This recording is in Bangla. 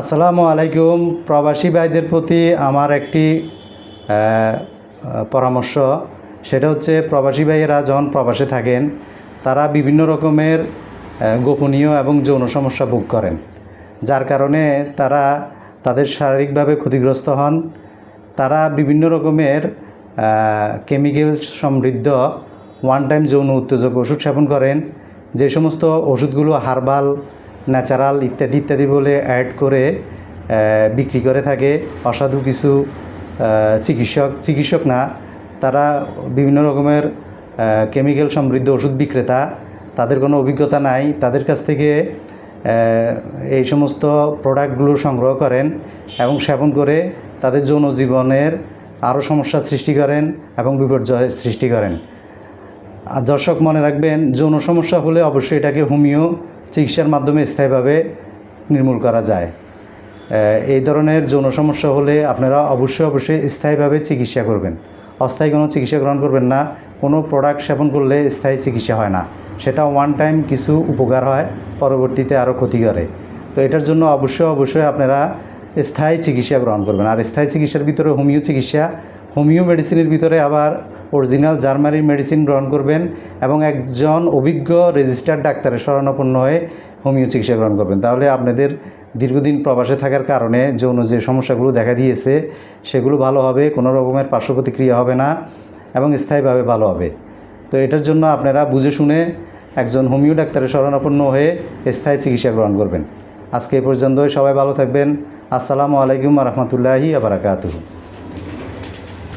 আসসালামু আলাইকুম। প্রবাসী ভাইদের প্রতি আমার একটি পরামর্শ। সেটা হচ্ছে প্রবাসী ভাইয়েরা যখন প্রবাসে থাকেন, তারা বিভিন্ন রকমের গোপনীয় এবং যৌন সমস্যা ভোগ করেন। যার কারণে তারা তাদের শারীরিকভাবে ক্ষতিগ্রস্ত হন। তারা বিভিন্ন রকমের কেমিক্যাল সমৃদ্ধ ওয়ান টাইম যৌন উত্তেজক ওষুধ সেবন করেন। যে সমস্ত ওষুধগুলো হার্বাল ন্যাচারাল ইত্যাদি ইত্যাদি বলে অ্যাড করে বিক্রি করে থাকে। অসাধু কিছু চিকিৎসক চিকিৎসক না, তারা বিভিন্ন রকমের কেমিক্যাল সমৃদ্ধ ওষুধ বিক্রেতা। তাদের কোনো অভিজ্ঞতা নাই। তাদের কাছ থেকে এই সমস্ত প্রোডাক্টগুলো সংগ্রহ করেন এবং সেবন করে তাদের যৌন জীবনের আরও সমস্যা সৃষ্টি করেন এবং বিপর্যয় সৃষ্টি করেন। আর দর্শক মনে রাখবেন, যৌন সমস্যা হলে অবশ্যই এটাকে হোমিও চিকিৎসার মাধ্যমে স্থায়ীভাবে নির্মূল করা যায়। এই ধরনের যৌন সমস্যা হলে আপনারা অবশ্যই অবশ্যই স্থায়ীভাবে চিকিৎসা করবেন। অস্থায়ী কোনো চিকিৎসা গ্রহণ করবেন না। কোনো প্রোডাক্ট সেবন করলে স্থায়ী চিকিৎসা হয় না। সেটা ওয়ান টাইম কিছু উপকার হয়, পরবর্তীতে আরও ক্ষতি করে। তো এটার জন্য অবশ্যই অবশ্যই আপনারা স্থায়ী চিকিৎসা গ্রহণ করবেন। আর স্থায়ী চিকিৎসার ভিতরে হোমিও চিকিৎসা, হোমিও মেডিসিনের ভিতরে আবার অরিজিনাল জার্মানির মেডিসিন গ্রহণ করবেন এবং একজন অভিজ্ঞ রেজিস্টার্ড ডাক্তারের শরণাপন্ন হয়ে হোমিও চিকিৎসা গ্রহণ করবেন। তাহলে আপনাদের দীর্ঘদিন প্রবাসে থাকার কারণে যৌন যে সমস্যাগুলো দেখা দিয়েছে, সেগুলো ভালো হবে, কোনো রকমের পার্শ্ব প্রতিক্রিয়া হবে না এবং স্থায়ীভাবে ভালো হবে। তো এটার জন্য আপনারা বুঝে শুনে একজন হোমিও ডাক্তারের শরণাপন্ন হয়ে স্থায়ী চিকিৎসা গ্রহণ করবেন। আজকে এই পর্যন্ত সবাই ভালো থাকবেন। আসসালামু আলাইকুম রহমতুল্লাহি আবরাকাতুহু